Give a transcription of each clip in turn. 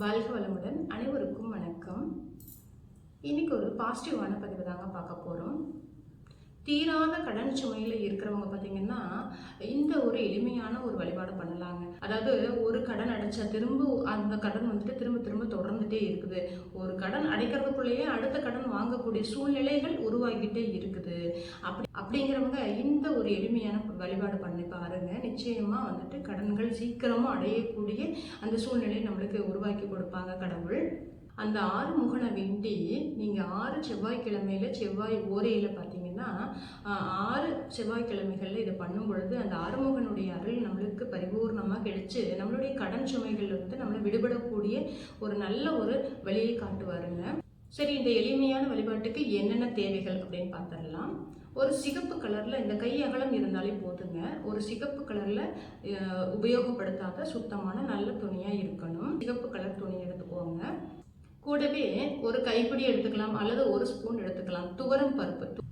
வாழ்க வளமுடன் அனைவருக்கும் வணக்கம். இன்னைக்கு ஒரு பாசிட்டிவான பதிவு தாங்க பார்க்க போகிறோம் தீராத கடன் சுமையில் இருக்கிறவங்க பார்த்தீங்கன்னா இந்த ஒரு எளிமையான ஒரு வழிபாடு பண்ணலாங்க. அதாவது ஒரு கடன் அடைச்சா திரும்ப அந்த கடன் வந்துட்டு திரும்ப திரும்ப தொடர்ந்துட்டே இருக்குது. ஒரு கடன் அடைக்கிறதுக்குள்ளேயே அடுத்த கடன் வாங்கக்கூடிய சூழ்நிலைகள் உருவாகிட்டே இருக்குது. அப்படி அப்படிங்கிறவங்க இந்த ஒரு எளிமையான வழிபாடு பண்ணி பாருங்க. நிச்சயமா வந்துட்டு கடன்கள் சீக்கிரமாக அடையக்கூடிய அந்த சூழ்நிலையை நம்மளுக்கு உருவாக்கி கொடுப்பாங்க கடவுள். அந்த ஆறு முகனை வேண்டி நீங்கள் ஆறு செவ்வாய்க்கிழமையில செவ்வாய் ஓரையில் பார்த்தீங்கன்னா ஆறு செவ்வாய்க்கிழமைகளில் இதை பண்ணும் பொழுது அந்த ஆறுமுகனுடைய அருள் நம்மளுக்கு பரிபூர்ணமாக கிடைச்சு நம்மளுடைய கடன் சுமைகள்ல வந்து நம்மளை விடுபடக்கூடிய ஒரு நல்ல ஒரு வழியை காட்டுவாருங்க. சரி இந்த எளிமையான வழிபாட்டுக்கு என்னென்ன தேவைகள் அப்படின்னு பார்த்துடலாம். ஒரு சிகப்பு கலரில் இந்த கை அகலம் இருந்தாலே போதுங்க. ஒரு சிகப்பு கலரில் உபயோகப்படுத்தாத சுத்தமான நல்ல துணியாக இருக்கணும். சிகப்பு கலர் துணி எடுத்துக்கோங்க. கூடவே ஒரு கைப்பிடி எடுத்துக்கலாம் அல்லது ஒரு ஸ்பூன் எடுத்துக்கலாம். துவரம் பருப்பு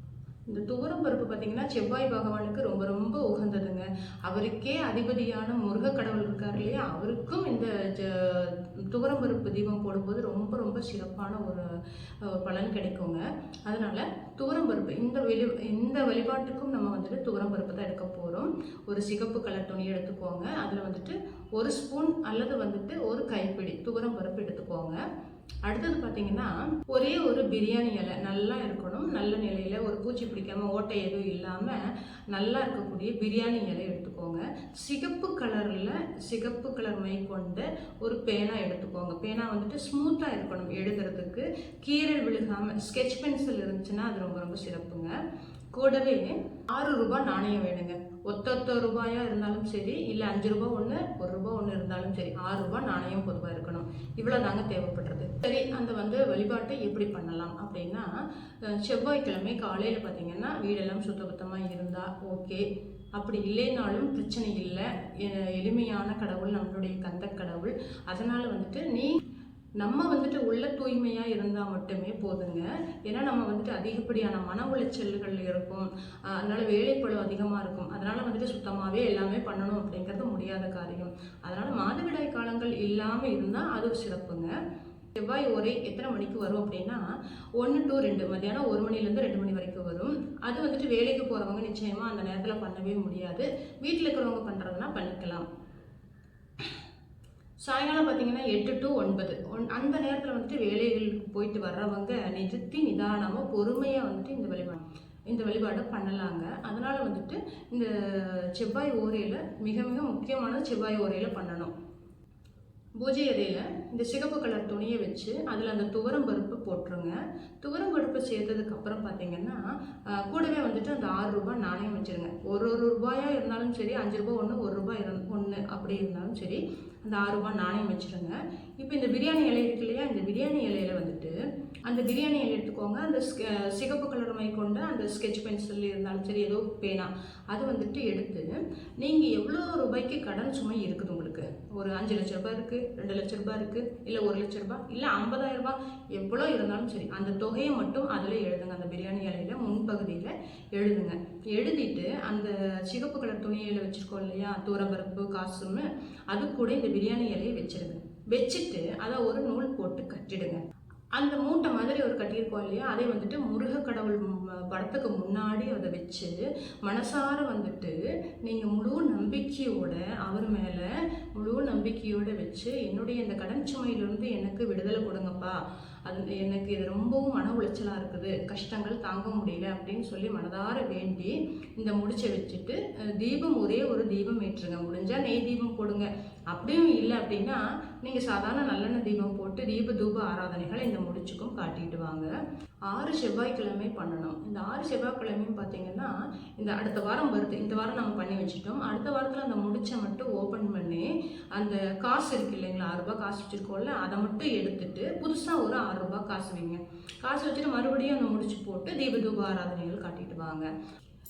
இந்த துவரம் பருப்பு பார்த்தீங்கன்னா செவ்வாய் பகவானுக்கு ரொம்ப ரொம்ப உகந்ததுங்க. அவருக்கே அதிபதியான முருக கடவுள் இருக்கார் இல்லையா? அவருக்கும் இந்த ஜ- துவரம் பருப்பு தீபம் போடும்போது ரொம்ப ரொம்ப சிறப்பான ஒரு பலன் கிடைக்குங்க. அதனால துவரம் பருப்பு இந்த வெளி இந்த வழிபாட்டுக்கும் நம்ம வந்துட்டு துவரம் பருப்பு தான் எடுக்க போகிறோம் ஒரு சிகப்பு கலர் துணி எடுத்துக்கோங்க. அதில் வந்துட்டு ஒரு ஸ்பூன் அல்லது வந்துட்டு ஒரு கைப்பிடி துவரம் பருப்பு எடுத்துக்கோங்க. அடுத்தது பார்த்தீங்கன்னா ஒரே ஒரு பிரியாணி இலை நல்லா இருக்கணும். நல்ல நிலையில் ஒரு பூச்சி பிடிக்காம ஓட்டை எதுவும் இல்லாமல் நல்லா இருக்கக்கூடிய பிரியாணி இலை எடுத்துக்கோங்க. சிகப்பு கலரில் சிகப்பு கலர் மை கொண்டு ஒரு பேனா எடுத்துக்கோங்க. பேனா வந்துட்டு ஸ்மூத்தாக இருக்கணும் எழுதுறதுக்கு கீரல் விழுகாமல் ஸ்கெட்ச் பென்சில் இருந்துச்சுன்னா அது ரொம்ப ரொம்ப சிறப்புங்க. கூடவே ஆறு ரூபாய் நாணயம் வேணுங்க. ஒத்தொத்த ரூபாயா இருந்தாலும் சரி இல்லை அஞ்சு ரூபாய் ஒன்று ஒரு ரூபாய் ஒன்று இருந்தாலும் சரி ஆறு ரூபாய் நாணயம் பொதுவாக இருக்கணும். இவ்வளோ தாங்க தேவைப்படுறது. சரி அந்த வந்து வழிபாட்டை எப்படி பண்ணலாம் அப்படின்னா செவ்வாய்க்கிழமை காலையில் பார்த்தீங்கன்னா வீடெல்லாம் சுத்தபத்தமாக இருந்தால் ஓகே. அப்படி இல்லைனாலும் பிரச்சனை இல்லை. எளிமையான கடவுள் நம்மளுடைய கந்த கடவுள். அதனால் வந்துட்டு நீ நம்ம வந்துட்டு உள்ள தூய்மையாக இருந்தால் மட்டுமே போதுங்க. ஏன்னா நம்ம வந்துட்டு அதிகப்படியான மன உளைச்சல்கள் இருக்கும். அதனால் அதனால அதிகமாக இருக்கும். அதனால் வந்துட்டு சுத்தமாகவே எல்லாமே பண்ணணும் அப்படிங்கிறது முடியாத காரியம். அதனால் மாதவிடாய் காலங்கள் இல்லாமல் இருந்தால் அது சிறப்புங்க. செவ்வாய் ஒரே எத்தனை மணிக்கு வரும் அப்படின்னா ஒன்று டு ரெண்டு மத்தியானம் ஒரு மணிலேருந்து ரெண்டு மணி வரைக்கும் வரும். அது வந்துட்டு வேலைக்கு போகிறவங்க நிச்சயமாக அந்த நேரத்தில் பண்ணவே முடியாது. வீட்டில் இருக்கிறவங்க பண்ணுறதுனா பண்ணிக்கலாம். சாயங்காலம் பார்த்தீங்கன்னா எட்டு டு ஒன்பது. ஒன் அந்த நேரத்தில் வந்துட்டு வேலைகளுக்கு போயிட்டு வர்றவங்க நிறுத்தி நிதானமாக பொறுமையாக வந்துட்டு இந்த வழிபாடு இந்த வழிபாடை பண்ணலாங்க. அதனால் வந்துட்டு இந்த செவ்வாய் ஓரையில் மிக மிக முக்கியமான செவ்வாய் ஓரையில் பண்ணணும். பூஜை அறையில் இந்த சிகப்பு கலர் துணியை வச்சு அதில் அந்த துவரம் பருப்பு போட்டுருங்க. துவரம் பருப்பு சேர்த்ததுக்கப்புறம் பார்த்தீங்கன்னா கூடவே வந்துட்டு ஆறு ரூபாய் நாணயம் வச்சிருங்க. ஒரு ஒரு ரூபாயா இருந்தாலும் சரி அஞ்சு ரூபாய் ஒன்று ஒரு ரூபாய் இரு ஒன்று அப்படி இருந்தாலும் சரி அந்த ஆறு ரூபாய் நாணயம் வச்சுருங்க. இப்போ இந்த பிரியாணி இலை இருக்கு இல்லையா இந்த பிரியாணி இலையில வந்துட்டு அந்த பிரியாணி இலை எடுத்துக்கோங்க. அந்த சிகப்பு கலர் மை கொண்ட அந்த ஸ்கெட்ச் பென்சில் இருந்தாலும் சரி ஏதோ பேனா அது வந்துட்டு எடுத்து நீங்கள் எவ்வளோ ரூபாய்க்கு கடன் சுமை இருக்குது உங்களுக்கு? ஒரு அஞ்சு லட்ச ரூபாய் இருக்குது ரெண்டு லட்ச ரூபாய் இருக்குது இல்லை ஒரு லட்ச ரூபாய் இல்லை ஐம்பதாயிரம் ரூபாய் எவ்வளோ இருந்தாலும் சரி அந்த தொகையை மட்டும் அதில் எழுதுங்க அந்த பிரியாணி இலையில முன்பகுதியில் எழுதுங்க. எழுதிட்டு அந்த சிகப்பு கலர் துணியில் வச்சுருக்கோம் இல்லையா? தூரப்பருப்பு காசுன்னு. அது கூட இந்த பிரியாணி இலையை வச்சிருங்க. வச்சுட்டு அதை ஒரு நூல் போட்டு கட்டிடுங்க. அந்த மூட்டை மாதிரி ஒரு கட்டியிருக்கோம் இல்லையா? அதை வந்துட்டு முருக கடவுள் படத்துக்கு முன்னாடி அதை வச்சு மனசார வந்துட்டு நீங்கள் முழு நம்பிக்கையோட அவர் மேலே முழு நம்பிக்கையோடு வச்சு என்னுடைய இந்த கடன் சுமையிலிருந்து எனக்கு விடுதலை கொடுங்கப்பா. அது எனக்கு இது ரொம்பவும் மன உளைச்சலாக இருக்குது. கஷ்டங்கள் தாங்க முடியல அப்படின்னு சொல்லி மனதார வேண்டி இந்த முடிச்சை வச்சுட்டு தீபம் ஒரே ஒரு தீபம் ஏற்றுங்க. முடிஞ்சால் நெய் தீபம் போடுங்க. அப்படியும் இல்லை அப்படின்னா நீங்கள் சாதாரண நல்லெண்ணெய் தீபம் போட்டு தீப தூப ஆராதனைகளை இந்த முடிச்சுக்கும் காட்டிட்டு வாங்க. ஆறு செவ்வாய்க்கிழமை பண்ணணும். இந்த ஆறு செவ்வாய்க்கிழமையும் பார்த்தீங்கன்னா இந்த அடுத்த வாரம் வருது. இந்த வாரம் நம்ம பண்ணி வச்சுட்டோம். அடுத்த வாரத்தில் அந்த முடிச்சை மட்டும் ஓப்பன் பண்ணி அந்த காசு இருக்கு இல்லைங்களா? ஆறு ரூபாய் காசு வச்சுருக்கோம்ல அதை மட்டும் எடுத்துட்டு புதுசாக ஒரு ஆறு ரூபாய் காசு வைங்க. காசு வச்சுட்டு மறுபடியும் அந்த முடிச்சு போட்டு தீப தூப ஆராதனைகள் காட்டிட்டு வாங்க.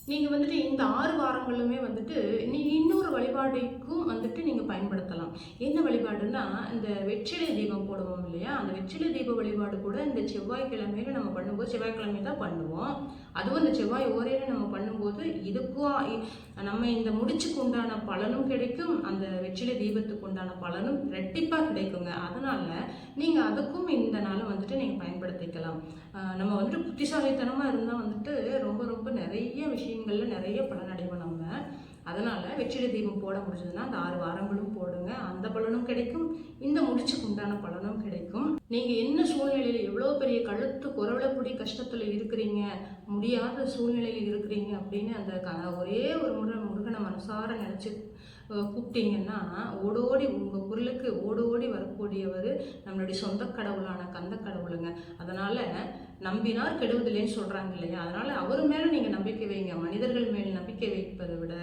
நீங்கள் வந்துட்டு இந்த ஆறு வாரங்களுமே வந்துட்டு நீங்கள் இன்னொரு வழிபாடுக்கும் வந்துட்டு நீங்கள் பயன்படுத்தலாம். என்ன வழிபாடுன்னா இந்த வெற்றிலை தீபம் போடுவோம் இல்லையா? அந்த வெற்றிலை தீப வழிபாடு கூட இந்த செவ்வாய்க்கிழமையில நம்ம பண்ணும்போது செவ்வாய்க்கிழமை தான் பண்ணுவோம். அதுவும் இந்த செவ்வாய் ஓரையில நம்ம பண்ணும்போது இதுக்கும் நம்ம இந்த முடிச்சுக்கு உண்டான பலனும் கிடைக்கும் அந்த வெற்றிலை தீபத்துக்கு உண்டான பலனும் ரெட்டிப்பாக கிடைக்குங்க. அதனால நீங்கள் அதுக்கும் இந்த நாள் வந்துட்டு நீங்கள் பயன்படுத்திக்கலாம் ஆஹ் நம்ம வந்துட்டு புத்திசாலித்தனமாக இருந்தால் வந்துட்டு ரொம்ப ரொம்ப நிறைய விஷயங்களில் நிறைய பலனடைவோம் நம்ம. அதனால் வெற்றிலை தீபம் போட முடிஞ்சதுன்னா அந்த ஆறு வாரங்களும் போடுங்க. அந்த பலனும் கிடைக்கும். இந்த முடிச்சுக்கு உண்டான பலனும் கிடைக்கும். நீங்கள் என்ன சூழ்நிலையில் எவ்வளோ பெரிய கழுத்து குறவளப்புடி கஷ்டத்தில் இருக்கிறீங்க முடியாத சூழ்நிலையில் இருக்கிறீங்க அப்படின்னு அந்த க ஒரே ஒரு முறை முருகனை மனசார நினச்சி கூப்பிட்டீங்கன்னா ஓடோடி உங்கள் குரலுக்கு ஓடோடி வரக்கூடியவர் நம்மளுடைய சொந்த கடவுளான கந்த கடவுளுங்க. அதனால் நம்பினார் கெடுவதில்லைன்னு சொல்கிறாங்க இல்லையா? அதனால் அவர் மேலே நீங்கள் நம்பிக்கை வைங்க. மனிதர்கள் மேல் நம்பிக்கை வைப்பதை விட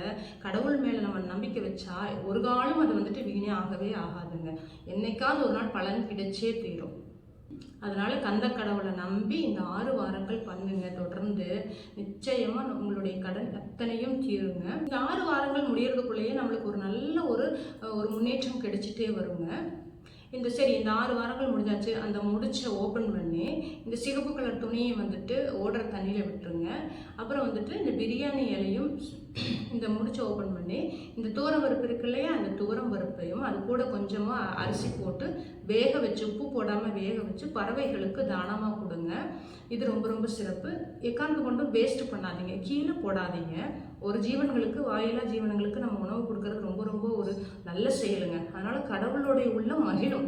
கடவுள் மேலே நம்ம நம்பிக்கை வச்சா ஒரு காலம் அது வந்துட்டு வீணே ஆகவே ஆகாதுங்க. என்னைக்காவது ஒரு நாள் பலன் கிடைச்சே தீரும். அதனால் கந்த கடவுளை நம்பி இந்த ஆறு வாரங்கள் பண்ணுங்க. தொடர்ந்து நிச்சயமாக உங்களுடைய கடன் அத்தனையும் தீருங்க. இந்த ஆறு வாரங்கள் முடியறதுக்குள்ளேயே நம்மளுக்கு ஒரு நல்ல ஒரு ஒரு முன்னேற்றம் கிடைச்சிட்டே வருங்க. இந்த சரி இந்த ஆறு வாரங்கள் முடிஞ்சாச்சு. அந்த முடிச்ச ஓப்பன் பண்ணி இந்த சிகப்பு கலர் துணியை வந்துட்டு ஓடுற தண்ணியில் விட்டுருங்க. அப்புறம் வந்துட்டு இந்த பிரியாணி இலையும் இந்த முடிச்சு ஓப்பன் பண்ணி இந்த தூரம் பருப்பு இருக்கு இல்லையா அந்த தூரம் பருப்பையும் அது கூட கொஞ்சமாக அரிசி போட்டு வேக வச்சு உப்பு போடாமல் வேக வச்சு பறவைகளுக்கு தானமாக கொடுங்க. இது ரொம்ப ரொம்ப சிறப்பு. எக்காந்து கொண்டும் வேஸ்ட் பண்ணாதீங்க. கீழே போடாதீங்க. ஒரு ஜீவன்களுக்கு வாயிலா ஜீவனங்களுக்கு நம்ம உணவு கொடுக்கறது ரொம்ப ரொம்ப ஒரு நல்ல செயலுங்க. அதனால் கடவுளுடைய உள்ள மகிழும்.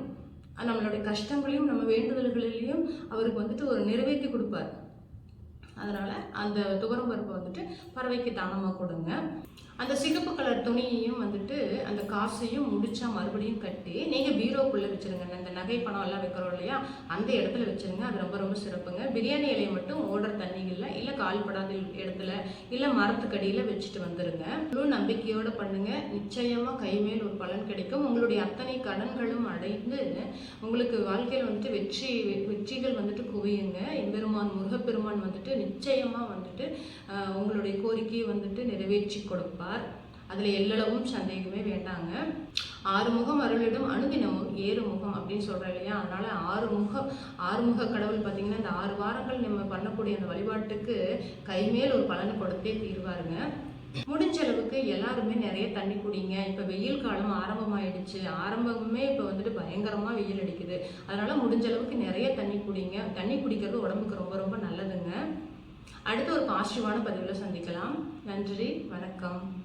நம்மளுடைய கஷ்டங்களையும் நம்ம வேண்டுதல்களிலையும் அவருக்கு வந்துட்டு ஒரு நிறைவேற்றி கொடுப்பார். அதனால் அந்த துவரம் பருப்பை வந்துட்டு பறவைக்கு தானமாக கொடுங்க. அந்த சிகப்பு கலர் துணியையும் வந்துட்டு அந்த காசையும் முடிச்சா மறுபடியும் கட்டி நீங்கள் பீரோக்குள்ளே வச்சுருங்க. இந்த நகை பணம் எல்லாம் வைக்கிறோம் இல்லையா? அந்த இடத்துல வச்சுருங்க. அது ரொம்ப ரொம்ப சிறப்புங்க. பிரியாணி இலையை மட்டும் ஓடுற தண்ணிகளில் இல்லை கால்படாத இடத்துல இல்லை மரத்துக்கடியில் வச்சுட்டு வந்துருங்க. முழு நம்பிக்கையோடு பண்ணுங்க. நிச்சயமாக கைமேல் ஒரு பலன் கிடைக்கும். உங்களுடைய அத்தனை கடன்களும் அடைந்து உங்களுக்கு வாழ்க்கையில் வந்துட்டு வெற்றி வெற்றிகள் வந்துட்டு குவியுங்க. எம்பெருமான் முருகப்பெருமான் வந்துட்டு நிச்சயமாக வந்துட்டு உங்களுடைய கோரிக்கையை வந்துட்டு நிறைவேற்றி கொடுப்பார். அதில் எல்லளவும் சந்தேகமே வேண்டாங்க. ஆறுமுகம் அருளிடும் அணுதினமும் ஏறுமுகம் அப்படின்னு சொல்கிறேன் இல்லையா? அதனால் ஆறுமுக ஆறுமுக கடவுள் பார்த்தீங்கன்னா இந்த ஆறு வாரங்கள் நம்ம பண்ணக்கூடிய அந்த வழிபாட்டுக்கு கைமேல் ஒரு பலனை கொடுத்தே தீர்வாருங்க. முடிஞ்ச அளவுக்கு எல்லாருமே நிறைய தண்ணி குடிங்க. இப்போ வெயில் காலம் ஆரம்பமாயிடுச்சு. ஆரம்பமே இப்போ வந்துட்டு பயங்கரமாக வெயில் அடிக்குது. அதனால் முடிஞ்ச அளவுக்கு நிறைய தண்ணி குடிங்க. தண்ணி குடிக்கிறது உடம்புக்கு ரொம்ப ரொம்ப நல்லதுங்க. அடுத்து ஒரு பாசிட்டிவான பதிவில் சந்திக்கலாம். நன்றி வணக்கம்.